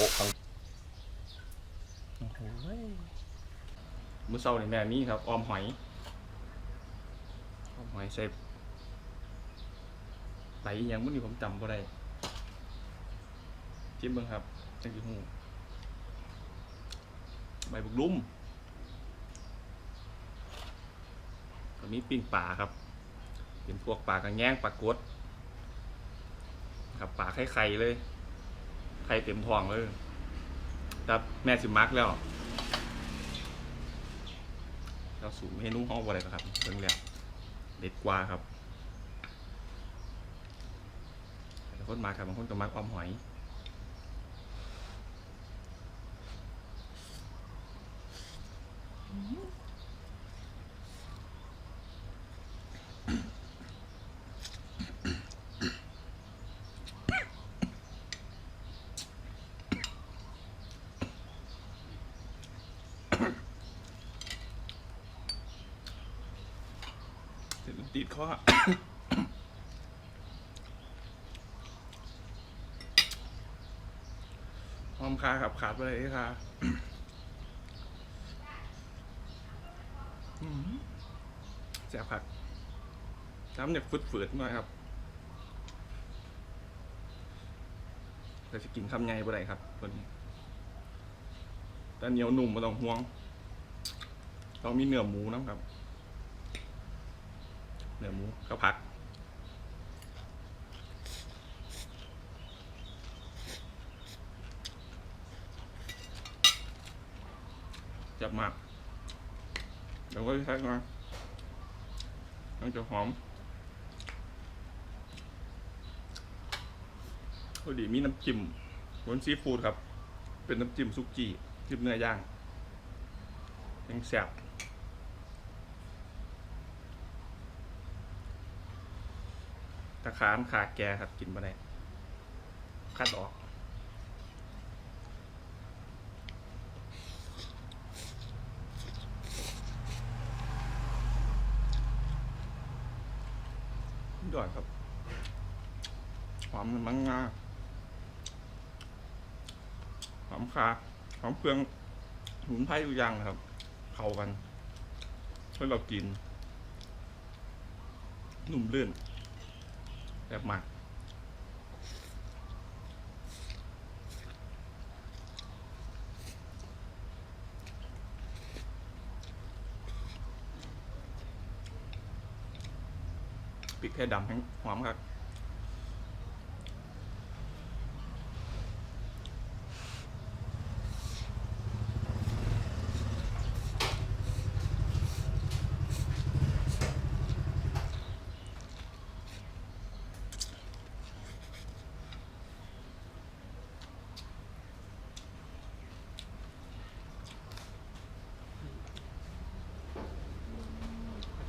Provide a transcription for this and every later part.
โปะข้ามือเช้าในแม่มีครับ ออมหอย ออมหอยใส่ไหลอหยังมื้อนี้ผมจำบ่ได้จิ้มเบิ่งครับจังสิฮูใบบุกลุ่มก็มีปิ้งปลาครับ เป็นพวกปลากระแงงปลากดครับปลาไข่ไข่เลย ไข่เต็มท้องเลยครับแม่สิมักแล้วเราสู่เมนูห้องอะไรครับเรื่องแรกเด็ดกว่าครับบางคนมาครับบางคนก็มักออมหอย ติดข้อ หอมคาครับขาดไปเลยค่ะแซ่บผักน้ำเนี่ยฟืดๆหน่อยครับแต่จะกินคำใหญ่บ่ได้ครับตัวนี้แต่เหนียวหนุ่มม่ต้องห่วงต้องมีเนื้อหมูน้ำครับ เนื้อหมูข้าวผัดจับหมักเดี๋ยวก็ใช้ก่อนมันจะหอมพอดีมีน้ำจิ้มบนซีฟู้ดครับ เป็นน้ำจิ้มซุกี้จิ้มเนื้อย่างยังแซ่บ ตะขานขาแกครับกินมาได้คัดออกยอดครับหอมมังงาหอมคาหอมเครื่องสมุนไพรทุกอย่างครับ เข้ากันเพื่อเรากินนุ่มลื่น แบบหมักพริกแค่ดำแห้งหอมครับ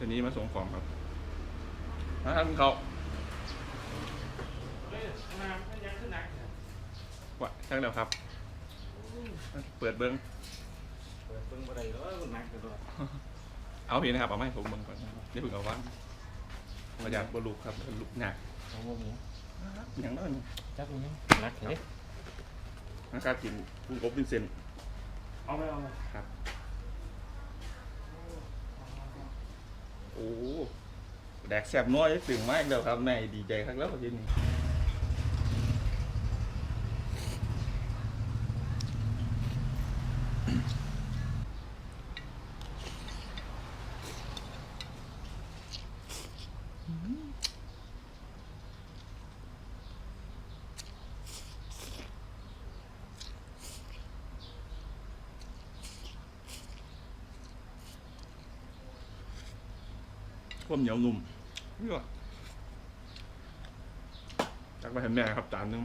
ทีนี้มาส่งของครับมาทำเขาวะช่างเดียวครับ เปิดเบิ้งเปิดเบิ่งบ่ได้แล้วหนักกันด้วยเอาพี่นะครับ เอาไมาให้ผมเบิ้งก่อนนะครับอย่าเพิ่งเอาว่างประหยัดบลูกครับลูกหนักเอาบ่มีอย่างนั้นจักมีหนักเฮ้ยนะครับกินกุ้งอบวินเซนต์เอาไปเอาไปครับ อ้แดกแสบน้อยตึงมากเดียวครับแม่ดีใจครับแล้วทีนี้ วามเหนียวนุ่มเยอะจักไปเห็นแม่ครับจานหนึง